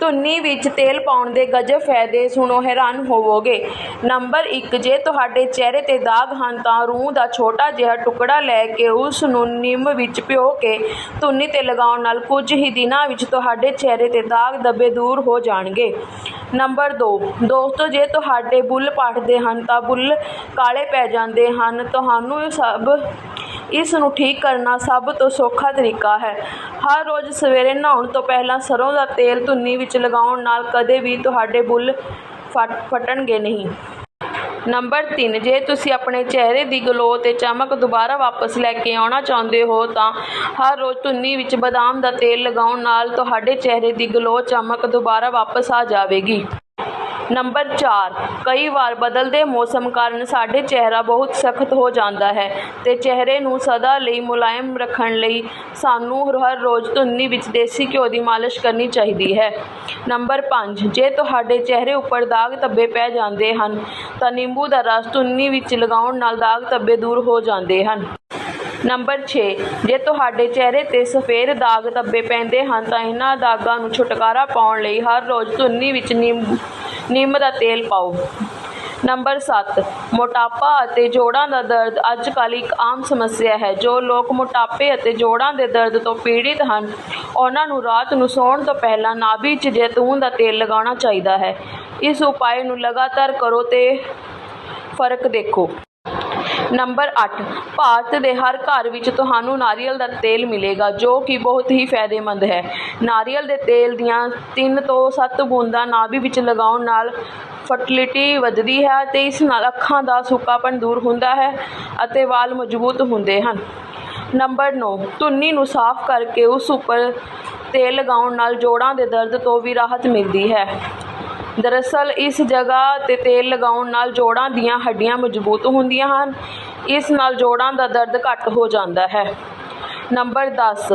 ਧੁੰਨੀ ਵਿੱਚ ਤੇਲ ਪਾਉਣ ਦੇ ਗਜਬ ਫਾਇਦੇ ਸੁਣੋ, ਹੈਰਾਨ ਹੋਵੋਗੇ। ਨੰਬਰ 1 ਜੇ ਤੁਹਾਡੇ ਚਿਹਰੇ 'ਤੇ ਦਾਗ ਹਨ ਤਾਂ ਰੂੰ ਦਾ ਛੋਟਾ ਜਿਹਾ ਟੁਕੜਾ ਲੈ ਕੇ ਉਸ ਨੂੰ ਨਿੰਮ ਵਿੱਚ ਭਿਓ ਕੇ ਧੁੰਨੀ 'ਤੇ ਲਗਾਉਣ ਨਾਲ ਕੁਝ ਹੀ ਦਿਨਾਂ ਵਿੱਚ ਤੁਹਾਡੇ ਚਿਹਰੇ 'ਤੇ ਦਾਗ ਧੱਬੇ ਦੂਰ ਹੋ ਜਾਣਗੇ। ਨੰਬਰ 2 ਦੋਸਤੋ, ਜੇ ਤੁਹਾਡੇ ਬੁੱਲ੍ਹ ਪਾਟਦੇ ਹਨ ਤਾਂ ਬੁੱਲ੍ਹ ਕਾਲੇ ਪੈ ਜਾਂਦੇ ਹਨ। ਤੁਹਾਨੂੰ ਸਭ ਇਸ ਨੂੰ ਠੀਕ ਕਰਨਾ ਸਭ ਤੋਂ ਸੌਖਾ ਤਰੀਕਾ ਹੈ। ਹਰ ਰੋਜ਼ ਸਵੇਰੇ ਨਹਾਉਣ ਤੋਂ ਪਹਿਲਾਂ ਸਰ੍ਹੋਂ ਦਾ ਤੇਲ ਧੁੰਨੀ ਵਿੱਚ ਲਗਾਉਣ ਨਾਲ ਕਦੇ ਵੀ ਤੁਹਾਡੇ ਬੁੱਲ੍ਹ ਫਟ, ਫਟਣਗੇ ਨਹੀਂ। ਨੰਬਰ 3 ਜੇ ਤੁਸੀਂ ਆਪਣੇ ਚਿਹਰੇ ਦੀ ਗਲੋ ਤੇ ਚਮਕ ਦੁਬਾਰਾ ਵਾਪਸ ਲੈ ਕੇ ਆਉਣਾ ਚਾਹੁੰਦੇ ਹੋ ਤਾਂ ਹਰ ਰੋਜ਼ ਧੁੰਨੀ ਵਿੱਚ ਬਦਾਮ ਦਾ ਤੇਲ ਲਗਾਉਣ ਨਾਲ ਤੁਹਾਡੇ ਚਿਹਰੇ ਦੀ ਗਲੋ ਚਮਕ ਦੁਬਾਰਾ ਵਾਪਸ ਆ ਜਾਵੇਗੀ। ਨੰਬਰ 4 ਕਈ ਵਾਰ ਬਦਲਦੇ ਮੌਸਮ ਕਾਰਨ ਸਾਡੇ ਚਿਹਰਾ ਬਹੁਤ ਸਖਤ ਹੋ ਜਾਂਦਾ ਹੈ ਤੇ ਚਿਹਰੇ ਨੂੰ ਸਦਾ ਲਈ ਮੁਲਾਇਮ ਰੱਖਣ ਲਈ ਸਾਨੂੰ ਹਰ ਰੋਜ਼ ਧੁੰਨੀ ਵਿੱਚ ਦੇਸੀ ਘਿਓ ਦੀ ਮਾਲਿਸ਼ ਕਰਨੀ ਚਾਹੀਦੀ ਹੈ। ਨੰਬਰ 5 ਜੇ ਤੁਹਾਡੇ ਚਿਹਰੇ ਉੱਪਰ ਦਾਗ ਧੱਬੇ ਪੈ ਜਾਂਦੇ ਹਨ, ਤਾਂ ਨਿੰਬੂ ਦਾ ਰਸ ਧੁੰਨੀ ਵਿੱਚ ਲਗਾਉਣ ਨਾਲ ਦਾਗ ਧੱਬੇ ਦੂਰ ਹੋ ਜਾਂਦੇ ਹਨ। ਨੰਬਰ 6 ਜੇ ਤੁਹਾਡੇ ਚਿਹਰੇ 'ਤੇ ਸਫੇਦ ਦਾਗ ਧੱਬੇ ਪੈਂਦੇ ਹਨ, ਤਾਂ ਇਹਨਾਂ ਦਾਗਾਂ ਨੂੰ ਛੁਟਕਾਰਾ ਪਾਉਣ ਲਈ ਹਰ ਰੋਜ਼ ਧੁੰਨੀ ਵਿੱਚ ਨਿੰਬੂ ਨਿੰਮ ਦਾ ਤੇਲ ਪਾਓ। ਨੰਬਰ 7 ਮੋਟਾਪਾ ਅਤੇ ਜੋੜਾਂ ਦਾ ਦਰਦ ਅੱਜ ਕੱਲ੍ਹ ਇੱਕ ਆਮ ਸਮੱਸਿਆ ਹੈ। ਜੋ ਲੋਕ ਮੋਟਾਪੇ ਅਤੇ ਜੋੜਾਂ ਦੇ ਦਰਦ ਤੋਂ ਪੀੜਿਤ ਹਨ, ਉਹਨਾਂ ਨੂੰ ਰਾਤ ਨੂੰ ਸੌਣ ਤੋਂ ਪਹਿਲਾਂ ਨਾਭੀ 'ਚ ਜੈਤੂਨ ਦਾ ਤੇਲ ਲਗਾਉਣਾ ਚਾਹੀਦਾ ਹੈ। ਇਸ ਉਪਾਅ ਨੂੰ ਲਗਾਤਾਰ ਕਰੋ ਤੇ ਫ਼ਰਕ ਦੇਖੋ। ਨੰਬਰ 8 ਭਾਰਤ ਦੇ ਹਰ ਘਰ ਵਿੱਚ ਤੁਹਾਨੂੰ ਨਾਰੀਅਲ ਦਾ ਤੇਲ ਮਿਲੇਗਾ, ਜੋ ਕਿ ਬਹੁਤ ਹੀ ਫਾਇਦੇਮੰਦ ਹੈ। ਨਾਰੀਅਲ ਦੇ ਤੇਲ ਦੀਆਂ 3 ਤੋਂ 7 ਬੂੰਦਾਂ ਨਾਭੀ ਵਿੱਚ ਲਗਾਉਣ ਨਾਲ ਫਰਟੀਲਿਟੀ ਵੱਧਦੀ ਹੈ ਤੇ ਇਸ ਨਾਲ ਅੱਖਾਂ ਦਾ ਸੁੱਕਾਪਣ ਦੂਰ ਹੁੰਦਾ ਹੈ ਅਤੇ ਵਾਲ ਮਜ਼ਬੂਤ ਹੁੰਦੇ ਹਨ। ਨੰਬਰ 9 ਧੁੰਨੀ ਨੂੰ ਸਾਫ਼ ਕਰਕੇ ਉਸ ਉੱਪਰ ਤੇਲ ਲਗਾਉਣ ਨਾਲ ਜੋੜਾਂ ਦੇ ਦਰਦ ਤੋਂ ਵੀ ਰਾਹਤ ਮਿਲਦੀ ਹੈ। ਦਰਅਸਲ ਇਸ ਜਗ੍ਹਾ 'ਤੇ ਤੇਲ ਲਗਾਉਣ ਨਾਲ ਜੋੜਾਂ ਦੀਆਂ ਹੱਡੀਆਂ ਮਜ਼ਬੂਤ ਹੁੰਦੀਆਂ ਹਨ। ਇਸ ਨਾਲ ਜੋੜਾਂ ਦਾ ਦਰਦ ਘੱਟ ਹੋ ਜਾਂਦਾ ਹੈ। ਨੰਬਰ 10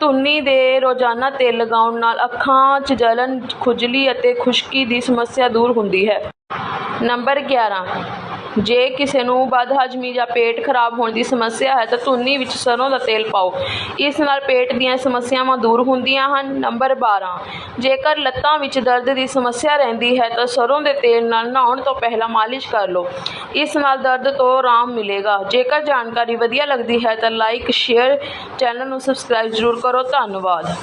ਧੁੰਨੀ ਦੇ ਰੋਜ਼ਾਨਾ ਤੇਲ ਲਗਾਉਣ ਨਾਲ ਅੱਖਾਂ 'ਚ ਜਲਨ, ਖੁਜਲੀ ਅਤੇ ਖੁਸ਼ਕੀ ਦੀ ਸਮੱਸਿਆ ਦੂਰ ਹੁੰਦੀ ਹੈ। ਨੰਬਰ 11 ਜੇ ਕਿਸੇ ਨੂੰ ਬਦਹਜ਼ਮੀ ਜਾਂ ਪੇਟ ਖਰਾਬ ਹੋਣ ਦੀ ਸਮੱਸਿਆ ਹੈ ਤਾਂ ਧੁੰਨੀ ਵਿੱਚ ਸਰੋਂ ਦਾ ਤੇਲ ਪਾਓ। ਇਸ ਨਾਲ ਪੇਟ ਦੀਆਂ ਸਮੱਸਿਆਵਾਂ ਦੂਰ ਹੁੰਦੀਆਂ ਹਨ। ਨੰਬਰ 12 ਜੇਕਰ ਲੱਤਾਂ ਵਿੱਚ ਦਰਦ ਦੀ ਸਮੱਸਿਆ ਰਹਿੰਦੀ ਹੈ ਤਾਂ ਸਰੋਂ ਦੇ ਤੇਲ ਨਾਲ ਨਹਾਉਣ ਤੋਂ ਪਹਿਲਾਂ ਮਾਲਿਸ਼ ਕਰ ਲਓ। ਇਸ ਨਾਲ ਦਰਦ ਤੋਂ ਆਰਾਮ ਮਿਲੇਗਾ। ਜੇਕਰ ਜਾਣਕਾਰੀ ਵਧੀਆ ਲੱਗਦੀ ਹੈ ਤਾਂ ਲਾਈਕ ਸ਼ੇਅਰ ਚੈਨਲ ਨੂੰ ਸਬਸਕ੍ਰਾਈਬ ਜ਼ਰੂਰ ਕਰੋ। ਧੰਨਵਾਦ।